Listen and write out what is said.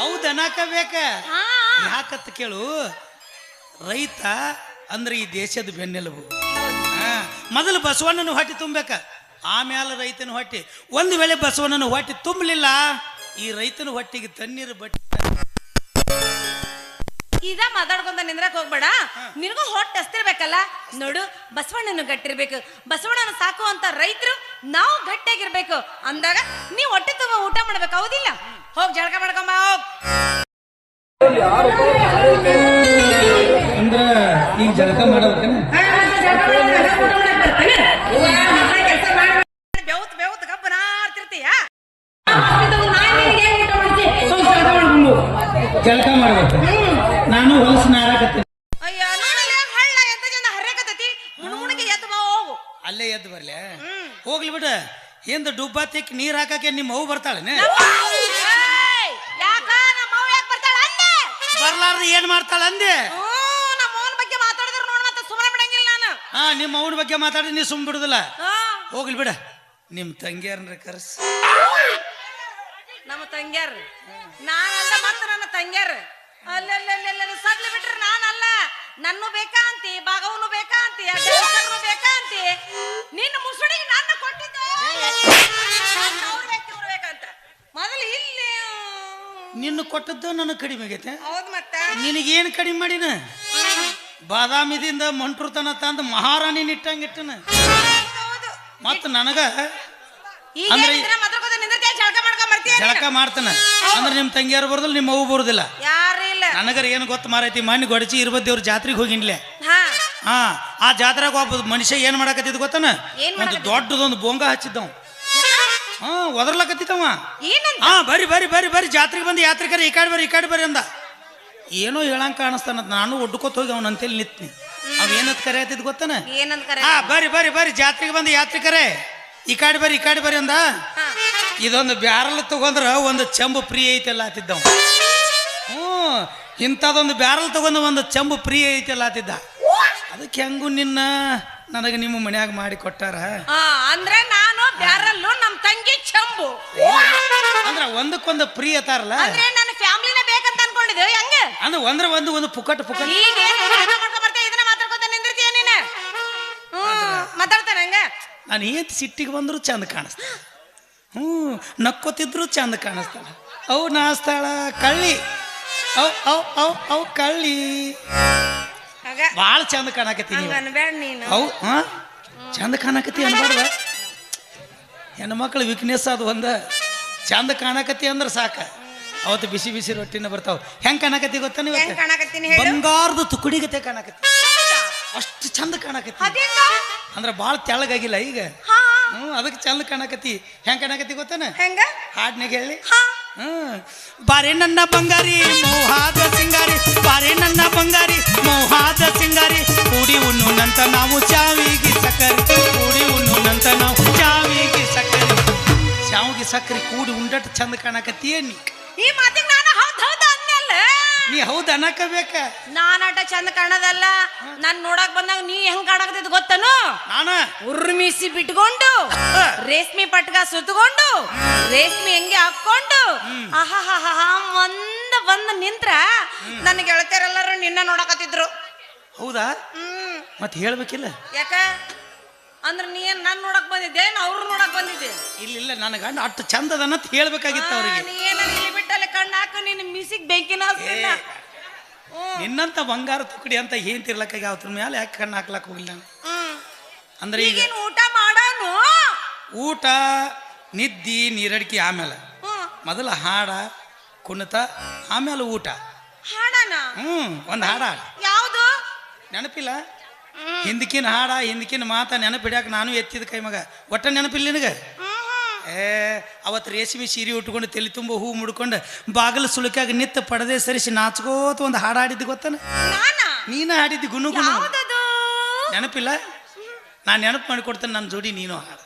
ಹೌದು ಬೇಕ ಯಾಕತ್ತ ಕೇಳು? ರೈತ ಅಂದ್ರೆ ಈ ದೇಶದ ಬೆನ್ನೆಲುಬು. ಹಾ, ಮೊದಲು ಬಸವಣ್ಣನ ಹೊಟ್ಟೆ ತುಂಬಬೇಕ ಆಮೇಲೆ ರೈತನ ಹೊಟ್ಟೆ. ಒಂದು ವೇಳೆ ಬಸವಣ್ಣನ ಹೊಟ್ಟೆ ತುಂಬಲಿಲ್ಲ ಈ ರೈತನ ಹೊಟ್ಟೆಗೆ ತಣ್ಣೀರು ಬಟ್ಟೆ ಈಗ ಮಾತಾಡ್ಕೊಂತ ನಿಂದ್ರಕ್ ಹೋಗ್ಬೇಡ. ನಿನಗೂ ಹೊಟ್ಟೆ ಹಸ್ತಿರ್ಬೇಕಲ್ಲ? ನೋಡು ಬಸವಣ್ಣನ ಗಟ್ಟಿರ್ಬೇಕು. ಬಸವಣ್ಣನ ಸಾಕು ಅಂತ ರೈತರು ನಾವು ಗಟ್ಟಿಯಾಗಿರ್ಬೇಕು. ಅಂದಾಗ ನೀ ಹೊಟ್ಟೆ ತುಂಬ ಊಟ ಮಾಡ್ಬೇಕು ಹೌದಿಲ್ಲ? ಹೋಗ್ ಜಳಕ ಮಾಡ್ಕೊಂಬ ಹೋಗ್. ಅಂದ್ರೆ ಈಗ ಜಳಕ ಮಾಡೋದಕ್ಕೆ ಬೆವತ್ ಜಳಕ ಮಾಡ್ಬೇಕು. ನಾನು ಹೊಲಸು ನಾರಾಕತ್ತೀನಿ. ಅಯ್ಯ ನೋಡಲ್ಲ ಹಳ್ಳ ಎಂತ ಜನ ಹರ್ಯಾಕತ್ತೈತಿ. ಮುಣುಗುಣಿಗೆ ಎದ್ದು ಬಾ ಹೋಗು. ಅಲ್ಲೇ ಎದ್ದು ಬರ್ಲೆ? ಹೋಗ್ಲಿ ಬಿಡ. ಹಿಂದ ಡುಬ್ಬಾ ತಿಕ್ ನೀರ್ ಹಾಕಕ್ಕೆ ನಿಮ್ಮ ಅವು ಬರ್ತಾಳನೆ ಏಯ್, ಯಾಕ ನಮ್ಮ ಅವ್ವ ಯಾಕೆ ಬರ್ತಾಳ ಅಂದೆ ಬರ್ಲಾರ್ದ ಏನ್ ಮಾಡ್ತಾಳ ಅಂದೆ? ನಮ್ಮ ಬಗ್ಗೆ ಮಾತಾಡಿದ್ರು ನೋಡ ಮತ್ತೆ ಸುಮ್ಮನೆ ಬಿಡಂಗಿಲ್ಲ ನಾನು. ಹಾ ನಿಮ್ಮ ಅವನ ಬಗ್ಗೆ ಮಾತಾಡಿದ್ರೆ ನೀ ಸುಮ್ ಬಿಡುದಿಲ್ಲ. ಹೋಗ್ಲಿ ಬಿಡ ನಿಮ್ ತಂಗಿಯರ್ನ ಕರೆಸ್. ನಮ್ಮ ತಂಗ್ಯಾರ. ನಾನಲ್ಲ ಮತ್ತೆ ನನ್ನ ತಂಗ್ಯಾರ. ಅಲ್ಲಲ್ಲಲ್ಲ ಸದ್ಲು ಬಿಟ್ರೆ ನಾನಲ್ಲ. ನನ್ನ ಬೇಕಾ ಅಂತಿ ಭಾಗವನು ಬೇಕಾ ಅಂತಿ ಬೇಕಾ ಅಂತಿ ನಿನ್ನ ಮುಸುಡಿಗೆ ನನ್ನ ಕೊಟ್ಟಿದ್ದೆ ಅವ್ರು ಬೇಕು ಇವ್ರು ಬೇಕಂತ ಮೊದಲು ಇಲ್ಲಿ ನಿನ್ನ ಕೊಟ್ಟದ್ದು ನನಗೆ ಕಡಿಮೆ ಆಗೈತೆ. ಹೌದು ಮತ್ತ? ನಿನಗೇನು ಕಡಿಮೆ ಮಾಡಿನ? ಬಾದಾಮಿದಿಂದ ಮಂಟ್ರುತನ ತಂದು ಮಹಾರಾಣಿ ನಿಟ್ಟಂಗಿಟ್ಟನ ಇಟ್ಟನ. ಮತ್ತ ನನಗ ಅಂದ್ರೆ- ಜಳಕ ಮಾಡ್ತಾನ. ಅಂದ್ರೆ ನಿಮ್ಮ ತಂಗಿಯಾರು ಬರೋದಿಲ್ಲ ನಿಮ್ಮ ಅವು ಬರೋದಿಲ್ಲ. ನನಗರ ಏನು ಗೊತ್ತು ಮಾರೈತಿ ಮಣ್ಣು ಗೊಡಚಿ ಇರ್ಬದ್ದೇವ್ರ ಜಾತ್ರೆಗೆ ಹೋಗಿನ್ಲೆ. ಹಾ. ಆ ಜಾತ್ರೆಗೆ ಒಬ್ಬ ಮನುಷ್ಯ ಏನ್ ಮಾಡಕತ್ತಿದ್ ಗೊತ್ತನ? ಒಂದು ದೊಡ್ಡದೊಂದು ಬೊಂಗ ಹಚ್ಚಿದ್ದವ. ಹಾ ಒದರ್ಲಕತ್ತಿತವ ಏನಂತ? ಹಾ ಬರ್ರಿ ಬರ್ರಿ ಬರ್ರಿ ಬರ್ರಿ. ಜಾತ್ರೆಗೆ ಬಂದು ಯಾತ್ರಿಕರ ಈ ಕಾಡ್ ಬರ್ರಿ ಈ ಕಾಡ್ ಬರ್ರಿ ಅಂದ. ಏನೋ ಹೇಳಂಗ ಕಾಣಿಸ್ತಾನ ನಾನು ಒಡ್ಕೋತ ಹೋಗಿ ಅವನ ಅಂತೇಳಿ ನಿತ್ನಿ. ಅವ್ ಏನಂತ ಕರೆಯತ್ತಿದ್ ಗೊತ್ತನ? ಏನಂತ ಕರೆ? ಹಾ ಬರಿ ಬರಿ ಬರಿ ಜಾತ್ರೆಗೆ ಬಂದು ಯಾತ್ರಿಕರೇ ಈ ಕಡೆ ಬರ್ರಿ ಈ ಕಾಡ್ ಬರ್ರಿ ಅಂದ. ಇದೊಂದು ಬ್ಯಾರಲ್ ತಗೊಂಡ್ರ ಒಂದು ಚೆಂಬು ಪ್ರಿಯ ಐತೆಲ್ಲ ಆತಿದ್ದ ಹ್ಞೂ ಇಂಥದೊಂದು ಬ್ಯಾರಲ್ ತಗೊಂಡು ಒಂದು ಚೆಂಬು ಪ್ರಿಯ ಐತೆಲ್ಲ ಆತಿದ್ದ. ಅದಕ್ಕೆ ಹೆಂಗು ನಿನ್ನ ನನಗೆ ನಿಮ್ಮ ಮನ್ಯಾಗ ಮಾಡಿ ಕೊಟ್ಟಾರ? ಅಂದ್ರೆ ತಂಗಿ ಚಂಬು. ಅಂದ್ರ ಒಂದಕ್ಕೊಂದು ಫ್ರೀ ಅತಾರಲ್ಲ ಅಂದ್ರೆ ನನ್ನ ಫ್ಯಾಮಿಲಿನ ಬೇಕಂತ ಅನ್ಕೊಂಡಿದ್ದೆ. ಹೆಂಗ? ಅಂದ್ರೆ ಒಂದ್ರ ಒಂದು ಒಂದು ಪುಕಟ್ ಪುಕಟ್. ಈಗ ಏನ್ ಜಳಕ ಮಾಡ್ಕೊಂಡ್ ಬರ್ತೀಯ ಇದನ್ನ ಮಾತಾಡ್ಕೊತ ನಿಂದಿರ್ತೀಯ ನೀನು? ಹ್ಮ್ ಮಾತಾಡ್ತಾನೆ ಹಂಗ? ನಾನು ಏನ್ ಸಿಟ್ಟಿಗೆ ಬಂದ್ರು ಚಂದ ಕಾಣಿಸ್ತಾಳ ಹ್ಞೂ ನಕ್ಕೋತಿದ್ರು ಚಂದ ಕಾಣಿಸ್ತಾಳ ಅವು ನಾಸ್ತಾಳ ಕಳ್ಳಿ. ಅವ್ ಅವ್ ಅವ್ ಅವ್ ಕಳ್ಳಿ. ಹಂಗ. ಭಾಳ ಚಂದ ಕಾಣಕತ್ತಿ ಹಂಗ ನೀವು ಅನ್ಬೇಡ ನೀನು. ಅವು ಹಾ? ಚಂದ ಕಾಣಕತ್ತಿ ಅನ್ಬಾರ್ದ. ಹೆಣ್ಮಕ್ಳು ವೀಕ್ನೆಸ್ ಅದು ಒಂದು ಚಂದ ಕಾಣಕತ್ತಿ ಅಂದ್ರೆ ಸಾಕ. ಅವತ್ತು ಬಿಸಿ ಬಿಸಿ ರೊಟ್ಟಿನ ಬರ್ತಾವ. ಹೆಂಗ್ ಕಾಣಕತ್ತಿ ಗೊತ್ತಾ ನೀವು ಬಂಗಾರದ ತುಕುಡಿಗತೆ ಕಾಣಕತ್ತಿ. ಅಷ್ಟು ಚಂದ ಕಾಣಕತ್ತಿ. ಅಂದ್ರೆ ಭಾಳ ತೆಳ್ಳಗಾಗಿಲ್ಲ ಈಗ. ಹ್ಞೂ ಅದಕ್ಕೆ ಚಂದ ಕಾಣಕತ್ತಿ. ಹೆಂಗ್ ಕಾಣಕತ್ತಿ ಗೊತ್ತಾನ? ಹೆಂಗ? ಹಾಡ್ನಾಗ ಹೇಳಿ. ಹ್ಮ್. ಬಾರೆ ನನ್ನ ಬಂಗಾರಿ ಮೋಹಾದ ಸಿಂಗಾರಿ. ಬಾರೆ ನನ್ನ ಬಂಗಾರಿ ಮೋಹಾದ ಸಿಂಗಾರಿ. ಕೂಡಿ ಉಣ್ಣು ನಂತ ನಾವು ಚಾವಿಗೆ. ಸಕ್ಕರೆ ಕೂಡಿ ಉಂಡಟ್ ಚಂದ ಕಾಣಕತ್ತೀಯ ನೀ ಈ ಮಾತಿಗೆ ನಾನು ಹೌದ್ ಹೌದ್ ಅಂದ್ನಲ್ಲ? ನೀ ಹೌದು ಅನ್ನಕ ಬೇಕ ನಾನಾಟ ಚಂದ ಕಾಣದಲ್ಲ. ನಾನ್ ನೋಡಕ್ ಬಂದಾಗ ನೀ ಹೆಂಗ್ ಕಾಣಕತ್ತಿದ್ ಗೊತ್ತನು? ನಾನ? ಉರ್ಮಿಸಿ ಬಿಟ್ಕೊಂಡು ರೇಷ್ಮೆ ಪಟ್ಗ ಸುತ್ತಕೊಂಡು ರೇಷ್ಮೆ ಹೆಂಗೆ ಹಾಕೊಂಡು ಆಹಾ ಒಂದ ಬಂದ್ ನಿಂತ್ರ ನನ್ನ ಗೆಳತಿಯರೆಲ್ಲರೂ ನಿನ್ನ ನೋಡಕತ್ತಿದ್ರು. ಹೌದಾ? ಹ್ಮ್. ಮತ್ತೆ ಹೇಳ್ಬೇಕಿಲ್ಲ? ಯಾಕ? ಅಂದ್ರ ನೀ ಏನ್ ನನ್ ನೋಡಕ್ ಬಂದಿದ್ದೆ ಇಲ್ಲ ಇಲ್ಲ ನನ್ನ ಗಂಡ ಅಷ್ಟು ಅಂತ ಹೇಳ್ಬೇಕಾಗಿತ್ತು ಅವ್ರಿಗೆ. ನೀ ಏನ ಇಲ್ಲಿ ಬಿಟ್ಟಲ್ಲಿ ಕಣ್ಣು ಹಾಕು ನಿನ್ನ ಮಿಸಿಗೆ ಬೆಂಕಿನ. ನಿನ್ನಂತ ಬಂಗಾರ ತುಕಡಿ ಅಂತ ಏನ್ ತಿರ್ಲಕ್ಕಾಗಿ ಅವ್ರ ಮೇಲೆ ಯಾಕೆ ಕಣ್ಣು ಹಾಕ್ಲಕ್ ಹೋಗಿಲ್ಲ ನಾನು? ಅಂದ್ರೆ ಈಗ ಈಗೇನ್ ಊಟ ಮಾಡೋನು? ಊಟ ನಿದ್ದಿ ನೀರಡಿಕೆ ಆಮೇಲೆ. ಹ್ಮ್ ಮೊದಲ ಹಾಡ ಕುಣಿತ ಆಮೇಲೆ ಊಟ. ಹಾಡನ? ಹ್ಞೂ ಒಂದು ಹಾಡ ಹಾಡು. ಯಾವುದು? ನೆನಪಿಲ್ಲ? ಹಿಂದಕಿನ ಹಾಡ ಹಿಂದಕಿನ ಮಾತ ನೆನಪಿಡ್ಯಾಕ ನಾನು ಎತ್ತಿದ ಕೈ ಮಗ ಒಟ್ಟ ನೆನಪಿಲ್ಲ ನಿನಗೆ? ಏ ಅವತ್ತು ರೇಷ್ಮೆ ಸೀರೆ ಉಟ್ಕೊಂಡು ತಲೆ ತುಂಬ ಹೂ ಮುಡ್ಕೊಂಡು ಬಾಗಿಲು ಸುಳುಕಾಗ ನಿತ್ತ ಪಡದೆ ಸರಿಸಿ ನಾಚ್ಕೋತ ಒಂದು ಹಾಡು ಹಾಡಿದ್ದು ಗೊತ್ತಾನ? ನೀನೇ? ಹಾಡಿದ್ದು ಗುನು ಗುನು. ನೆನಪಿಲ್ಲ? ನಾನು ನೆನಪು ಮಾಡಿಕೊಡ್ತೇನೆ ನನ್ನ ಜೋಡಿ ನೀನು ಹಾಡು.